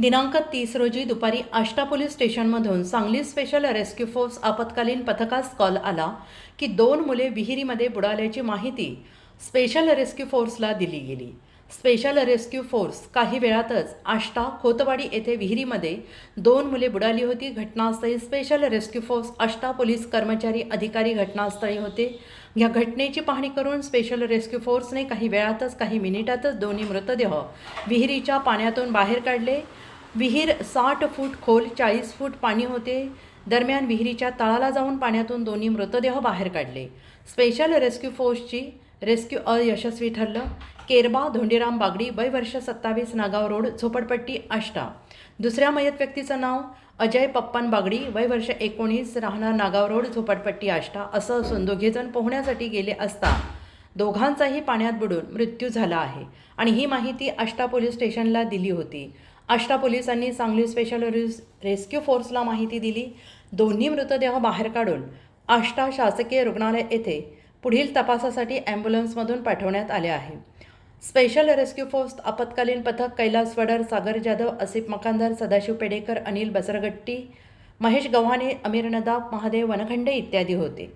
दिनांक तीस रोजी दुपारी आष्टा पोलीस स्टेशनमधून सांगली स्पेशल रेस्क्यू फोर्स आपत्कालीन पथकास कॉल आला की दोन मुले विहिरीमध्ये बुडाल्याची माहिती स्पेशल रेस्क्यू फोर्सला दिली गेली. स्पेशल रेस्क्यू फोर्स काही वेळातच आष्टा खोतवाडी येथे विहिरीमध्ये दोन मुले बुडाली होती. घटनास्थळी special rescue force Ashta police कर्मचारी अधिकारी घटनास्थळी होते. या घटनेची पाहणी करून स्पेशल रेस्क्यू फोर्सने काही वेळातच काही मिनिटातच दोन्ही मृतदेह विहिरीच्या पाण्यातून बाहेर काढले. विहीर साठ फूट खोल चाळीस फूट पाणी होते. दरम्यान विहिरीच्या तळाला जाऊन पाण्यातून दोन्ही मृतदेह बाहेर काढले. स्पेशल रेस्क्यू फोर्सची रेस्क्यू अयशस्वी ठरलं. केरबा धोंडीराम बागडी वय वर्ष सत्तावीस नागाव रोड झोपडपट्टी आष्टा. दुसऱ्या मयत व्यक्तीचं नाव अजय पप्पन बागडी वय वर्ष एकोणीस राहणार नागाव रोड झोपडपट्टी आष्टा असं असून दोघेजण पोहण्यासाठी गेले असता दोघांचाही पाण्यात बुडून मृत्यू झाला आहे. आणि ही माहिती आष्टा पोलीस स्टेशनला दिली होती. आष्टा पोलिसांनी सांगली स्पेशल रेस रेस्क्यू फोर्सला माहिती दिली. दोन्ही मृतदेह बाहेर काढून आष्टा शासकीय रुग्णालय येथे पुढील तपासासाठी ॲम्ब्युलन्समधून पाठवण्यात आले आहे. स्पेशल रेस्क्यू फोर्स आपत्कालीन पथक कैलास वडर सागर जाधव असिफ मकानदार सदाशिव पेडेकर अनिल बसरगट्टी महेश गव्हाणे अमीर नदाब महादेव वनखंडे इत्यादी होते.